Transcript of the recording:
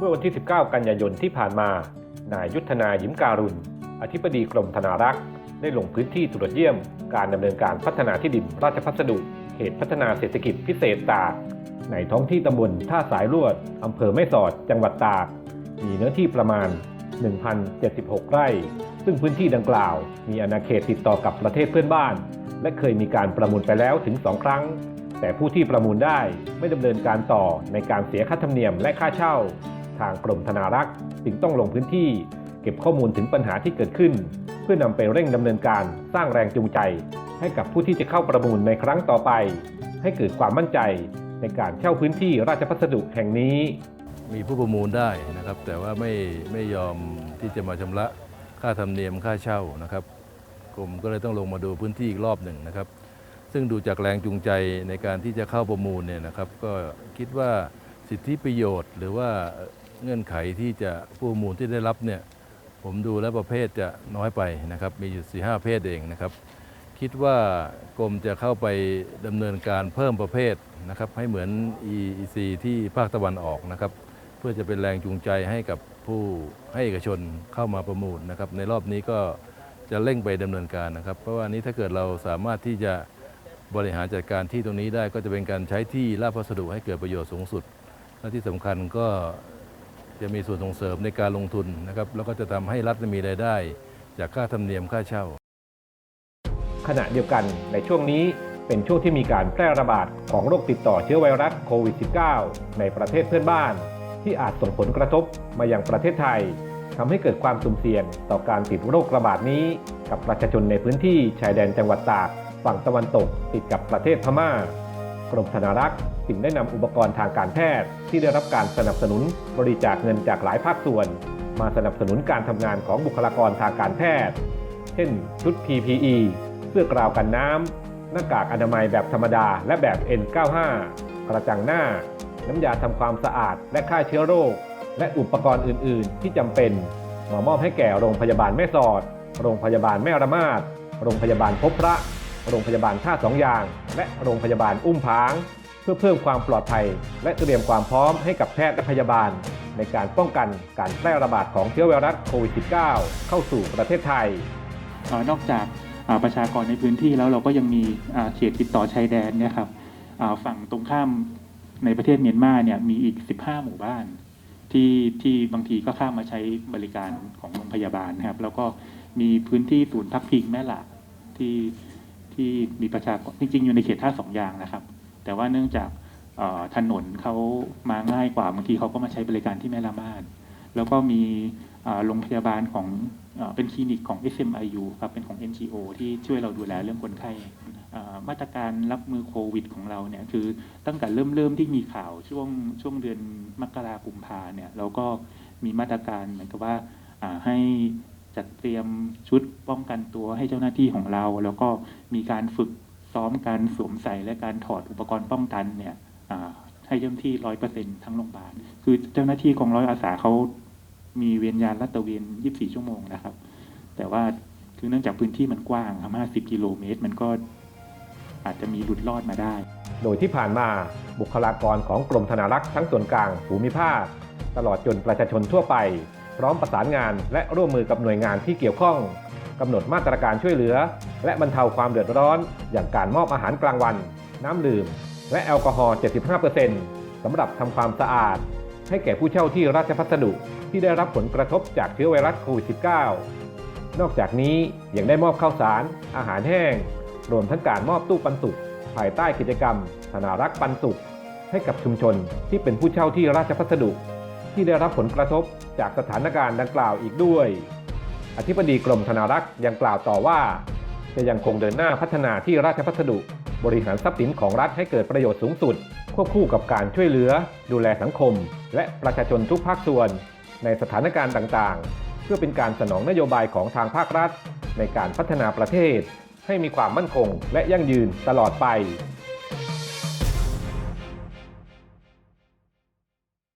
เมื่อวันที่ 19 กันยายนที่ผ่านมา นายยุทธนายิ้มการุณ อธิบดีกรมธนารักษ์ ได้ลงพื้นที่ตรวจเยี่ยม การดำเนินการพัฒนาที่ดินราชพัสดุ เขตพัฒนาเศรษฐกิจพิเศษตาก ในท้องที่ตำบลท่าสายลวดอำเภอแม่สอด จังหวัดตาก มีเนื้อที่ประมาณ 1,076 ไร่ ซึ่งพื้นที่ดังกล่าว มีอาณาเขตติดต่อกับประเทศเพื่อนบ้าน และเคยมีการประมูลไปแล้วถึง2ครั้งแต่ผู้ที่ประมูลได้ไม่ดำเนินการต่อในการเสียค่าธรรมเนียมและค่าเช่า ทางกรมธนารักษ์จึงต้องลงพื้นที่ เก็บข้อมูลถึงปัญหาที่เกิดขึ้น เพื่อนำไปเร่งดำเนินการสร้างแรงจูงใจ ให้กับผู้ที่จะเข้าประมูลในครั้งต่อไป ให้เกิดความมั่นใจในการเช่าพื้นที่ราชพัสดุแห่งนี้ มีผู้ประมูลได้นะครับ แต่ว่าไม่ไม่ยอมที่จะมาชำระค่าธรรมเนียมค่าเช่านะครับกรมก็เลยต้องลงมาดูพื้นที่อีกรอบหนึ่งนะครับ ซึ่งดูจากแรงจูงใจในการที่จะเข้าประมูลเนี่ยนะครับ ก็คิดว่าสิทธิประโยชน์ หรือว่า เงื่อนไขที่จะผู้ประมูลที่ได้รับเนี่ยผมดูแล้วประเภทจะน้อยไปนะครับ มีอยู่สี่ห้าประเภทเองนะครับ คิดว่ากรมจะเข้าไปดำเนินการเพิ่มประเภทนะครับ ให้เหมือน EEC ที่ภาคตะวันออกนะครับ เพื่อจะเป็นแรงจูงใจให้กับผู้ให้เอกชนเข้ามาประมูลนะครับ ในรอบนี้ก็จะเร่งไปดำเนินการนะครับ เพราะว่านี้ถ้าเกิดเราสามารถที่จะบริหารจัดการที่ตรงนี้ได้ก็จะเป็นการใช้ที่ราชพัสดุให้เกิดประโยชน์สูงสุดและที่สำคัญก็ จะมีส่วนส่งเสริมในการลงทุนนะครับแล้วก็จะทำให้รัฐมีรายได้ จากค่าธรรมเนียมค่าเช่า ขณะเดียวกันในช่วงนี้เป็นช่วงที่มีการแพร่ระบาดของโรคติดต่อเชื้อไวรัสโควิด -19 ในประเทศเพื่อนบ้าน ที่อาจส่งผลกระทบมายังประเทศไทยทำให้เกิดความสุ่มเสี่ยงต่อการติดโรคระบาดนี้ กับประชาชนในพื้นที่ชายแดนจังหวัดตากฝั่งตะวันตกติดกับประเทศพม่า กรมธนารักษ์จึงได้นำอุปกรณ์ทางการแพทย์ ที่ได้รับการสนับสนุนบริจาคเงินจากหลายภาคส่วน มาสนับสนุนการทำงานของบุคลากรทางการแพทย์ เช่น ชุด PPE เสื้อกราวกันน้ำหน้ากากอนามัยแบบธรรมดาและแบบ N95 กระจังหน้า น้ำยาทำความสะอาดและฆ่าเชื้อโรค และอุปกรณ์อื่น ๆ ที่จำเป็นมามอบให้แก่โรงพยาบาลแม่สอด โรงพยาบาลแม่ระมาด โรงพยาบาลพบพระ โรงพยาบาลท่าสองยาง และโรงพยาบาลอุ้มผาง เพื่อเพิ่มความปลอดภัย และเตรียมความพร้อมให้กับแพทย์และพยาบาล ในการป้องกันการแพร่ระบาดของเชื้อไวรัสโควิด -19 เข้าสู่ประเทศไทยนอกจากประชากรในพื้นที่แล้วเราก็ยังมีเขตติดต่อชายแดนเนี่ยครับฝั่งตรงข้ามในประเทศเมียนมาเนี่ยมีอีก 15 หมู่บ้าน ที่ที่บางทีก็ข้ามมาใช้บริการของโรงพยาบาลนะครับ แล้วก็มีพื้นที่ศูนย์พักพิงแม่ละที่ ที่มีประชากรจริงๆอยู่ในเขตท่าสองยางนะครับ แต่ว่าเนื่องจากถนนเขามาง่ายกว่าบางทีเขาก็มาใช้บริการที่แม่ละมาดแล้วก็มีโรงพยาบาลของเอ่อเป็นคลินิกของ SMIU ครับเป็นของ NGO ที่ช่วยเราดูแลเรื่องคนไข้มาตรการรับมือโควิด ของเราเนี่ยคือตั้งแต่เริ่มเริ่มที่มีข่าวช่วงช่วงเดือนมกราคมกุมภาเนี่ยเราก็มีมาตรการเหมือนกับว่าให้ จัดเตรียมชุดป้องกันตัวให้เจ้าหน้าที่ของเรา แล้วก็มีการฝึกซ้อมการสวมใส่และการถอดอุปกรณ์ป้องกันเนี่ยให้เจ้าหน้าที่ร้อยเปอร์เซ็นทั้งโรงพยาบาล คือเจ้าหน้าที่กองร้อยอาสาเขามีเวียนยานลาดตระเวน24ชั่วโมงนะครับ แต่ว่าคือเนื่องจากพื้นที่มันกว้างครับ50กิโลเมตร มันก็อาจจะมีหลุดรอดมาได้ โดยที่ผ่านมาบุคลากรของกรมธนารักษ์ทั้งส่วนกลางภูมิภาค ตลอดจนประชาชนทั่วไป พร้อมประสานงานและร่วมมือกับหน่วยงานที่เกี่ยวข้องกำหนดมาตรการช่วยเหลือ และบรรเทาความเดือดร้อน อย่างการมอบอาหารกลางวัน น้ำดื่ม และแอลกอฮอล์ 75%สำหรับทำความสะอาด ให้แก่ผู้เช่าที่ราชพัสดุที่ได้รับผลกระทบจากเชื้อไวรัสโควิด -19 นอกจากนี้ยังได้มอบข้าวสาร อาหารแห้ง รวมทั้งการมอบตู้ปันสุขภายใต้กิจกรรม ธนารักษ์ปันสุขให้กับชุมชนที่เป็นผู้เช่าที่ราชพัสดุ ที่ได้รับผลกระทบจากสถานการณ์ดังกล่าวอีกด้วย อธิบดีกรมธนารักษ์ยังกล่าวต่อว่า จะยังคงเดินหน้าพัฒนาที่ราชพัสดุ บริหารทรัพย์สินของรัฐให้เกิดประโยชน์สูงสุด ควบคู่กับการช่วยเหลือ ดูแลสังคม และประชาชนทุกภาคส่วน ในสถานการณ์ต่างๆ เพื่อเป็นการสนองนโยบายของทางภาครัฐ ในการพัฒนาประเทศ ให้มีความมั่นคง และยั่งยืนตลอดไป